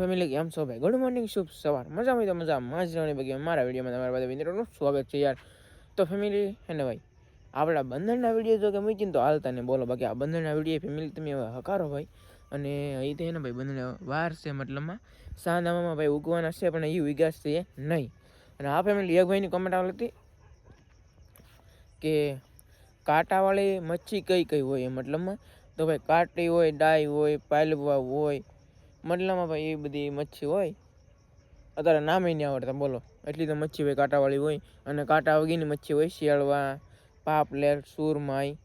Family કેમ છો ભાઈ ગુડ મોર્નિંગ શુભ સવાર. મજા હોય તો મજા માજવાની બાકી મારા વિડીયોમાં તમારા બધા મિત્રોનું સ્વાગત છે યાર. તો ફેમિલી હે ને ભાઈ, આપણા બંધનના વીડિયો જો કે મૂકીને તો હાલતા ને બોલો, બાકી આ બંધનના વીડિયો ફેમિલી તમે હકારો ભાઈ. અને અહીં તો ને ભાઈ, બંધન વાર છે મતલબમાં સાંધામાં ભાઈ ઉગવાના છે, પણ એ છે નહીં. અને આ ફેમિલી એક ભાઈની કમેન્ટ આવેલી હતી કે કાંટાવાળી મચ્છી કઈ કઈ હોય મતલબમાં તો ભાઈ, કાંટી હોય ડાય હોય, પાલવા હોય મતલબમાં ભાઈ એ બધી મચ્છી હોય. અત્યારે નામે નહીં આવડતા, બોલો. એટલી તો મચ્છી ભાઈ કાંટાવાળી હોય. અને કાંટા વગીની મચ્છી હોય, શિયાળવા, પાપલેટ, સુરમાઈ,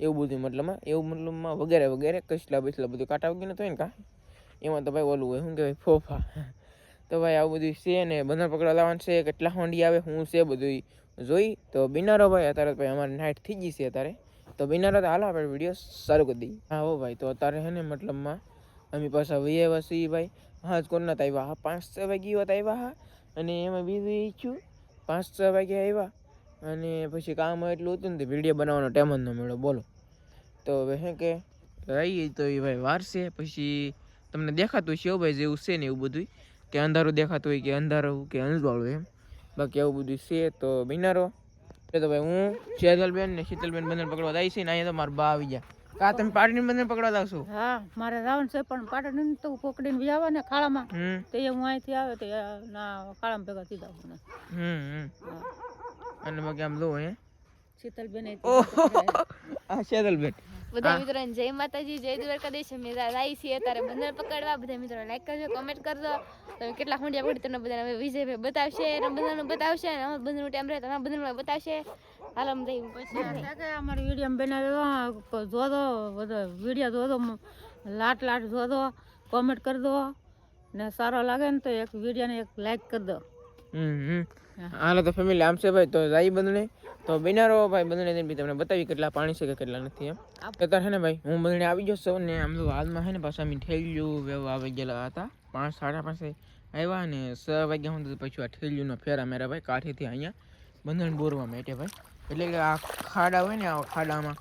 એવું બધું મતલબમાં. એવું મતલબમાં વગેરે વગેરે, કસલા બસલા બધું કાંટા વગીને તો ને કાં? એમાં તો ભાઈ ઓલું હોય, શું કહેવાય, ફોફા. તો ભાઈ આવું બધું છે ને બંદર પકડવા લાવવાનું છે, કેટલા હોંડી આવે, હું છે બધું જોઈ. તો બિનારો ભાઈ, અત્યારે ભાઈ અમારે નાઇટ થઈ ગઈ છે અત્યારે. તો બિનારો તો હાલો, આપણે વીડિયો શરૂ કરી દઈએ. હા હો ભાઈ, તો અત્યારે હે ને મતલબમાં અમે પાછા વહી આવ્યા છીએ ભાઈ. હા જ નતા આવ્યા હા, પાંચ છ વાગે વાત આવ્યા હા. અને એમાં બીજું થયું, પાંચ છ વાગે આવ્યા. અને પછી કામ એટલું હતું ને તે વીડિયો બનાવવાનો ટાઈમ જ ન મળ્યો, બોલો. તો હવે હે કે રહી તો એ ભાઈ વારસે પછી તમને દેખાતું છે ભાઈ, જેવું છે ને એવું બધું કે અંધારું દેખાતું હોય કે અંધારું કે અંજવાળું એમ. બાકી આવું બધું છે તો બિનારો. એ તો ભાઈ હું શેતલબેન ને શીતલબેન બંને પકડવા જાય છે ને, અહીંયા તો મારા બા આવી ગયા. કા તમે પાટની બંને પકડવા લાવશો હા મારે રાવણ છે પણ પાટણ તો પકડીને આવે ને ખાડામાં હમ. તો એ હું અહીંથી આવે તો ના ખાડામાં ભેગા સીધા હું ને હમ અને બાકી આમ લો હે. શીતલબેન ઓહો. આ શેતલબેન. બધા મિત્રોને જય માતાજી જય દ્વારકાધીશ. અમે રાઈ છીએ ત્યારે બંદર પકડવા. બધા મિત્રો લાઈક કરજો કોમેન્ટ કરજો. તમે કેટલા હુંડિયા પડી તમને બધાને વિજય વિજયભાઈ બતાવશે અને બધાનું બતાવશે અને અમારું બધાનું ટાઈમ રહે તમારા બધાનું બતાવશે. હાલ અમે જઈ પછી અમારી વીડિયો બનાવ્યો જોદો બધો વીડિયો જોદો લાટ લાટ જોદો કોમેન્ટ કરી દો ને સારો લાગે ને તો એક વિડીયોને એક લાઈક કરી દો. હમ હમ. હાલો તો ફેમિલી આમ છે ભાઈ તો જાય બંધને. તો બિનારો ભાઈ બંધને બી તમને બતાવી કેટલા પાણી છે કે કેટલા નથી એમ. અત્યારે છે ને ભાઈ હું બંધને આવી જશો ને આમ તો હાલમાં છે ને પાછા અમે ઠેલ્યું વેવા આવી ગયેલા હતા. પાંચ સાડા પાંચે આવ્યા ને છ વાગ્યા સુધી પછી આ ઠેલ્યુંનો ફેરા મેરા ભાઈ કાઠીથી અહીંયા બંધન બોરવા માટે ભાઈ. એટલે કે આ ખાડા હોય ને આ ખાડામાં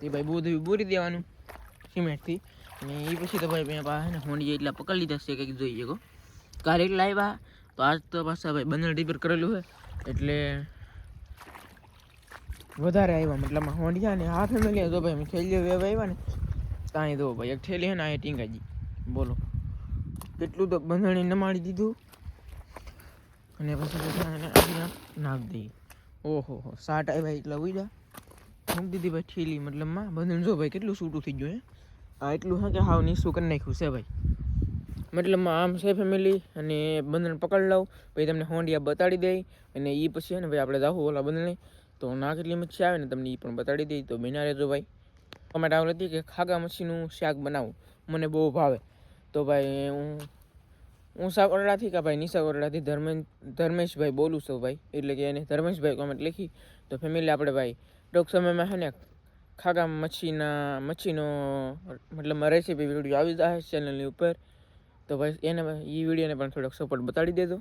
તે ભાઈ બધું બોરી દેવાનું સિમેન્ટથી. અને એ પછી તો ભાઈ મેં પાસે ને હોંડી એટલા પકડી લીધા છે કંઈક જોઈએ કહો કાલે એટલા આવ્યા તો આજ તો પાછા ભાઈ બંધણ રિપેર કરેલું હોય એટલે વધારે આવ્યા. મતલબ હોંડિયા ને હાથ મળ્યા તો ભાઈ થેલીઓ વેવ આવ્યા ને ત્યાં દો ભાઈ, એક હે ને આ ટીંગાજી બોલો. કેટલું તો બંધણી નમાડી દીધું. અને પછી અહીંયા નાખ દઈ ઓહો, હો સાટ આવ્યા એટલા ઉડ્યા. મૂકી દીધી ભાઈ ઠેલી મતલબમાં બંધણ. જો ભાઈ, કેટલું સૂટું થઈ ગયું, હે? આ એટલું, હા, કે હાવ નીસું કરી નાખ્યું છે ભાઈ. મતલબમાં આમ છે ફેમિલી અને બંધન પકડ લઉં પછી તમને હોંડિયા બતાડી દઈ, અને એ પછી છે ને, ભાઈ, આપણે જાવું ઓલા બંધને તો ના કેટલી મચ્છી આવે ને તમને એ પણ બતાડી દઈ. તો બિના રહેજો ભાઈ. કમેન્ટ આવેલી હતી કે ખાગા મચ્છીનું શાક બનાવું? મને બહુ ભાવે. તો ભાઈ હું હું સાકોરડાથી કે ભાઈ નિશા ઓરડાથી ધર્મે, ધર્મેશભાઈ બોલું છું ભાઈ. એટલે કે એને ધર્મેશભાઈ કોમેન્ટ લખી. તો ફેમિલી આપણે ભાઈ, ટૂંક સમયમાં છે ને ખાગા મચ્છીના, મચ્છીનો મતલબ રેસીપી વીડિયો આવી જાય ચેનલની ઉપર. તો ભાઈ એને એ વિડીયોને પણ થોડોક સપોર્ટ બતાડી દેજો.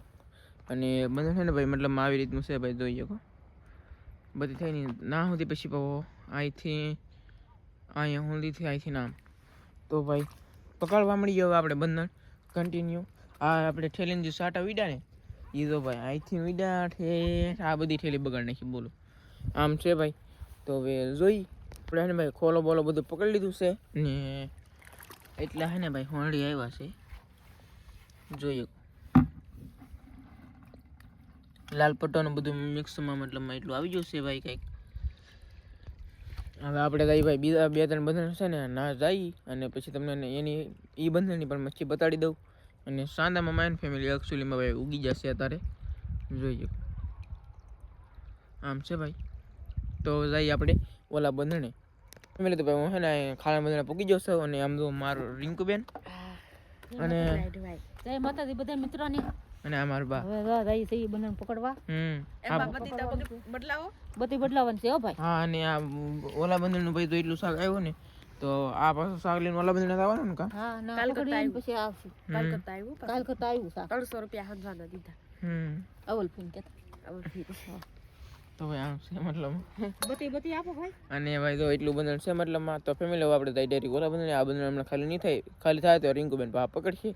અને બધા છે ને ભાઈ મતલબ આવી રીતનું છે ભાઈ, જોઈ શકો. બધી થઈને ના સુધી પછી પાવો અહીંથી અહીંયા સુધીથી અહીંથી નામ તો ભાઈ, પકડવા મળી ગયો આપણે બંધન. કન્ટિન્યુ આ આપણે ઠેલીને જે સાટા વીડા ને એ તો ભાઈ અહીંથી વીડા ઠેઠ આ બધી ઠેલી બગાડ નાખી, બોલો. આમ છે ભાઈ. તો હવે જોઈ, આપણે ને ભાઈ ખોલો બોલો બધું પકડી લીધું છે. ને, એટલા હે ને ભાઈ હોંડી આવ્યા છે. જોઈએ. લાલ પટ્ટોનું બધું મિક્સમાં મતલબમાં એટલું આવી જશે ભાઈ કંઈક. હવે આપણે કઈ ભાઈ બીજા બે ત્રણ બંધન છે ને ના જઈ અને પછી તમને એની એ બંધનની પણ મચ્છી બતાડી દઉં. અને સાંદામાં માઇન ફેમિલી એકચ્યુઅલીમાં ભાઈ ઉગી જશે અત્યારે. જોઈએ આમ છે ભાઈ. તો જઈએ આપણે ઓલા બંધણે ફેમિલી તો ભાઈ હું છે ને ખાના બંધણે પૂગી જશો અને આમ તો મારું રિંકુબેન. અને જય માતાજી બધા મિત્રોને. અને આ માર બા. હવે જા જઈ બંને પકડવા. હમ આ બધી બદલાવાની છે હો ભાઈ. હા અને આ ઓલા બંધનનું ભાઈ તો એટલું શાક આવ્યું ને તો આ પાછું શાક લઈને ઓલા બંધન આવવાનું ને કા? હા ના પકડીએ આવ્યું. પછી આવશું. કાલ કરતા આવ્યું શાક. ત્રણસો રૂપિયા હજવાના દીધા. હમ. અવલ ફીન કેતા. તો ભાઈ આમ છે મતલબ. બતી બતી આપો ભાઈ. અને ભાઈ તો એટલું બંધન છે મતલબમાં તો ફેમિલી આપણે તો ડેરી ઓલા બંધન આ બંધન હમણાં ખાલી નહીં થાય ખાલી થાય તો રિંકુબેન પા પકડશે.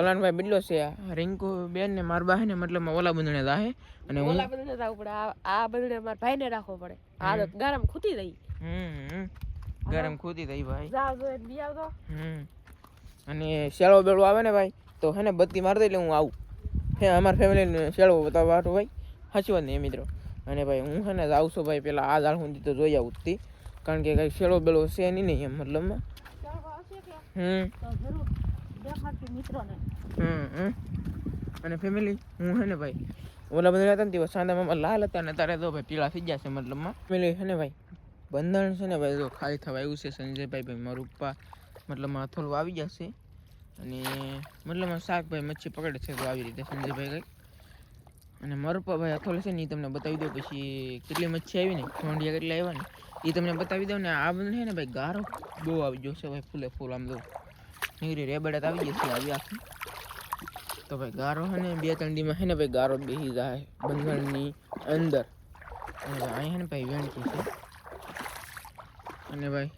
પલાનભાઈ બિલ્લો છે આ. રિંકુ બેન ને માર બા ને મતલબ ઓલા બંધણે દાહે અને ઓલા બંધણે જવું પડે આ- બંધણે માર ભાઈને રાખવો પડે. આ તો ગરમ ખૂટી રહી. હમ. ગરમ ખૂતી થઈ ભાઈ. જાવ જો બી આવતો. હમ. અને શેળો બેળો આવે ને ભાઈ તો હે ને બત્તી મારી દે એટલે હું આવું. હે અમારા ફેમિલીને શેળો બતાવવા હાટું ભાઈ. સાચી વાત નહીં મિત્રો. અને ભાઈ હું હે ને આવું છું ભાઈ પેલા આ ઝાડ સુધી તો જોઈ આવું તી. કારણ કે કઈ શેળો બેળો છે નહીં નહીં એમ મતલબમાં હમ. અને ફેમિલી હું હે ને ભાઈ, ઓલા બધા હતા ને તે સાંદામાં લાલ હતા ને તારે તો ભાઈ પીળા થઈ ગયા છે મતલબમાં. ફેમિલી છે ને ભાઈ, બંધન છે ને ભાઈ તો ખાલી થવા આવ્યું છે સંજયભાઈ ભાઈ, મારું પપ્પા મતલબમાં થોડું આવી જશે અને મતલબમાં શાકભાઈ મચ્છી પકડે છે તો આવી રીતે સંજયભાઈ કંઈક. અને મારું પપ્પા ભાઈ અથોલ છે ને એ તમને બતાવી દો પછી કેટલી મચ્છી આવી ને ખોંડિયા કેટલા આવ્યા ને એ તમને બતાવી દઉં ને આ બંધ છે ને ભાઈ, ગારો બહુ આવી છે ભાઈ, ફૂલે ફૂલ આમ દઉં નીકળી રેબડત આવી જશે, આવી આખી. તો ભાઈ ગારો હે ને, બે ત્રણ દીમાં હે ને ભાઈ ગારો બેસી જાય બંધણની અંદર. અને અહીં હે ને ભાઈ વેણકી છે. અને ભાઈ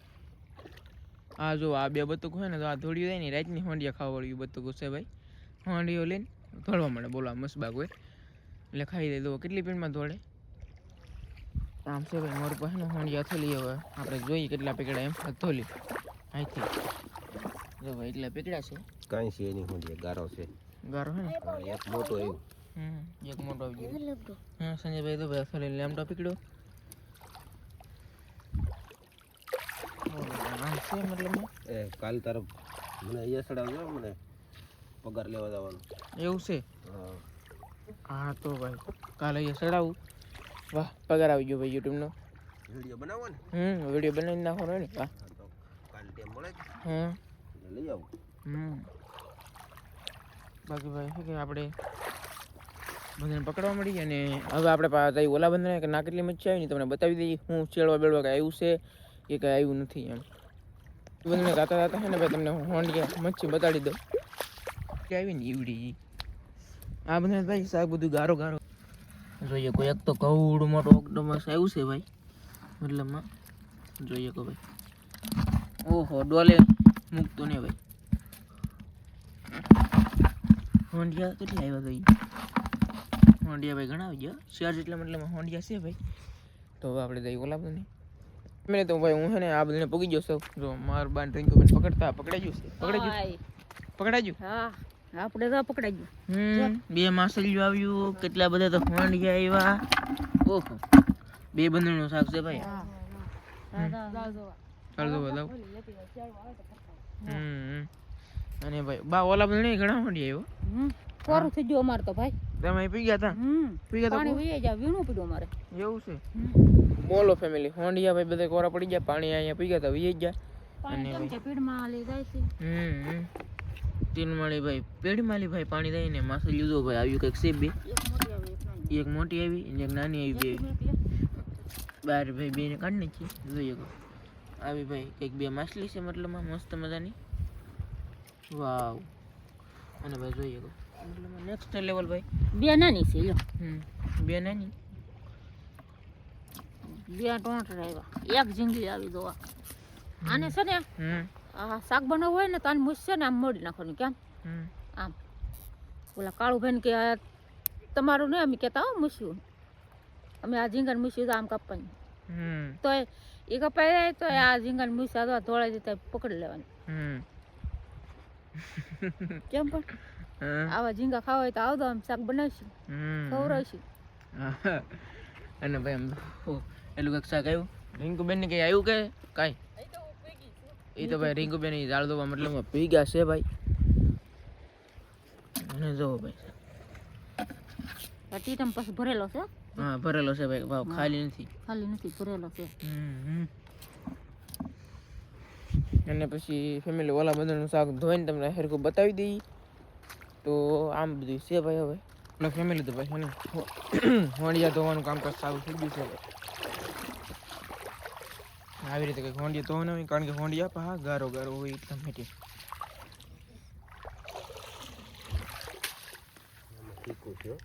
આ જો આ બે બતુક હોય ને, તો આ ધોળિયું જાય ને રાતની હોંડિયા ખાવા વળ્યું બતુક છે ભાઈ. હોંડિયો લઈને ધોળવા મળે, બોલવા મસબાગ હોય. એટલે ખાઈ દે દો કેટલી પીણમાં ધોળે. આમ છે ભાઈ, મોર પાસે હોંડિયા થોલી હવે. આપણે જોઈએ કેટલા પકડા એમ થોલી અહીંથી જો ભાઈ એટલા પકડ્યા છે? કાંઈ છે નહીં હું ગારો છે. ગારો હે ને? હા, એક મોટો એવું. હમ એક મોટો આવી ગયો. હા સંજયભાઈ તો ભાઈ અથોલી લેમટો પકડ્યો આમ છે મતલબ એ કાલ તરફ મને અહીંયા ચડાવજો મને પગાર લેવા જવાનો. એવું છે? હા. હા તો ભાઈ કાલે અહીંયા ચડાવું વાહ પગાર આવી ગયો ભાઈ યુટ્યુબનો. વીડિયો બનાવો ને હમ વીડિયો બનાવીને નાખવાનો ને વાહ. હા તો કાલ ટાઈમ મળે છે હમ. એટલે લઈ આવું. હમ. બાકી ભાઈ, શું કે આપણે બધાને પકડવા મળી અને હવે આપણે પાસે ઓલા બંધને કે ના કેટલી મચ્છી આવી ને તમને બતાવી દઈએ હું ચેડવા બેડવા કે આવ્યું છે કે કંઈ આવ્યું નથી એમ. બંધને ગાતા ગાતા છે ને ભાઈ, તમને હોંડિયા મચ્છી બતાડી દઉં. કે આવી ને ઈવડી આ બધા ભાઈ શાક બધું ગારો ગારો. જોઈએ, કોઈ એક તો કવડું મોટો ઓક્ટોમસ આવ્યું છે ભાઈ, મતલબમાં. જોઈએ કો ભાઈ. ઓહો ડોલે મૂકતો ને ભાઈ. હોંડિયા કેટલા આવ્યા ભાઈ? હોંડિયા ભાઈ ઘણા આવી ગયા શિયાળ જેટલા મતલબ હોંડિયા છે ભાઈ. તો હવે આપણે દહીં ઓલા નહીં મેં તો ભાઈ હું છે ને આ બધાને પગી ગયો છું. જો માર બાન ડ્રિંકો બેન પકડતા પકડાઈ ગયું છે પકડાઈ ગયું પકડાઈ ગયું હા આપણે તો પકડાઈ ગયું હમ બે માસલિયું આવ્યું કેટલા બધા તો હોંડિયા આવ્યા. ઓહો બે બંદરનું શાક છે ભાઈ. ચાલ દો બતાવ હમ અને ભાઈ બા ઓલા બંદરને ઘણા હોંડિયા આવ્યો? હમ કોરું થઈ ગયું અમારે તો ભાઈ. તમે પી ગયા હતા હમ પી ગયા પાણી હતા જા વીણું પીડું અમારે. એવું છે? બોલો ફેમિલી હોંડિયા ભાઈ બધા કોરા પડી ગયા પાણી અહીંયા પી ગયા હતા વી ગયા. પાણી કેમ છે? પીડમાં લઈ જાય છે. હમ હમ. તીન માળી ભાઈ પેઢી માળી ભાઈ પાણી દઈને માસે લીધો ભાઈ આવ્યું કંઈક છે બે. એક મોટી આવી એક નાની. મોટી આવી બે બાર ભાઈ બેને કાઢ નાખી. જોઈએ આવી ભાઈ કંઈક બે માછલી છે મતલબમાં મસ્ત મજાની. વાવ. અને ભાઈ જોઈએ તો. મતલબમાં નેક્સ્ટ લેવલ ભાઈ. બે નાની છે લ્યો. હમ બે નાની. બે ટોંટ આવ્યા એક ઝીંગી આવી દોવા આને છે ને આ શાક બનાવવું હોય ને તો આને મૂછ છે ને આમ મોડી નાખવાનું કેમ? આમ. ઓલા કાળું ભાઈ કે તમારું નહીં અમે કહેતા હો મૂછ્યું. અમે આ મૂછ્યું તો આમ કાપવાની. તો એ કપાઈ જાય તો આ ઝીંગાને મૂસા તો ધોળાઈ જતા પકડી લેવાની. હમ. કેમ પણ? આવા ઝીંગા ખાવા હોય તો આવતો આમ શાક બનાવીશું. ખવડાવીશું. અને ભાઈ આમ એલું એટલું કંઈક શાક આવ્યું રિંકુબેન ને કંઈ આવ્યું કે કાંઈ? એ તો ભાઈ રિંકુબેન એ જાળ દોવા મતલબ પી ગયા છે ભાઈ. અને જોવો ભાઈ. ટીટમ પછી ભરેલો છે. હા ભરેલો છે ભાઈ. ભાવ ખાલી નથી. ખાલી નથી ભરેલો છે. અને પછી ફેમિલી ઓલા બધાનું શાક ધોઈને તમને હેરકું બતાવી દઈ. તો આમ બધું છે ભાઈ હવે. એટલે ફેમિલી તો ભાઈ ને હોંડિયા ધોવાનું કામકાજ સારું થઈ ગયું છે ભાઈ આવી રીતે કંઈક હોંડિયા ધોવાનું કારણ કે હોંડિયા પા ગારો ગારો હોય એકદમ મીઠી. ઠીક થયો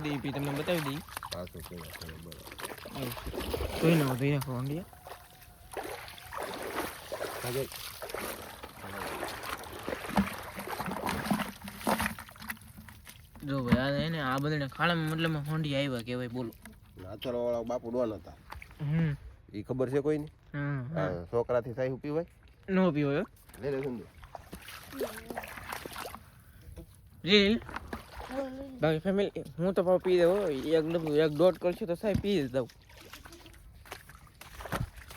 દઈ પછી બતાવી દઈ કોઈ બરાબર. જોઈ નાખો જોઈ નાખો હોંડિયા. આગળ. જો ભાઈ આ એને આ બધાને ખાડામાં મતલબ હોંડી આવ્યા કેવાય બોલો. નાચર વાળા બાપુ ડોન હતા હમ. એ ખબર છે કોઈને? છોકરાથી સાહેબ પીવાય નો પીવાય લે લે સમજો લે લે. બાકી ફેમિલી હું તો પાછું પી દઉં હો. એક એક દોઢ કરશું તો સાહેબ પી દઉં.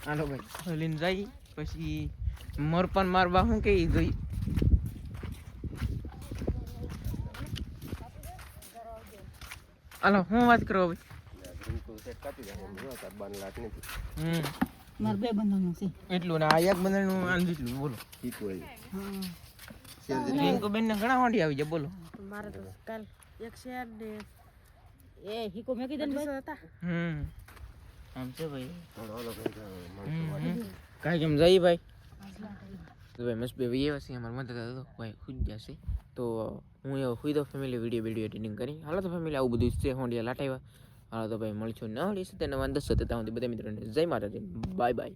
હાલો ભાઈ. લઈને જઈ પછી મરપાન મારવા શું કે જોઈ? હાલો હું વાત કરો ભાઈ હમ. મારે બે બંધનું છે. એટલું ને આ એક બંધાનું આમ જેટલું બોલો. બેન ને ઘણા હોંડી આવી જાય બોલો. મારે તો કાલ એક શેર ને એ હિકો મેકી દે ભાઈ. હતા. હમ. આમ છે ભાઈ. થોડો ઓલો ભાઈ માણસો કાંઈ કેમ જઈ ભાઈ? તો ભાઈ મસ્ત ભાઈ એવા છે અમારા મદદ હતો ભાઈ ખુદ જશે તો હું એવો ખુદ ફેમિલી વીડિયો વીડિયો એડિટિંગ કરી. હાલો તો ફેમિલી આવું બધું છે હોંડિયા લાટાવ્યા હાલો તો ભાઈ મળશું ન હળી છે તેને વાંધો છે ત્યાં બધા મિત્રોને જય માતાજી. Bye bye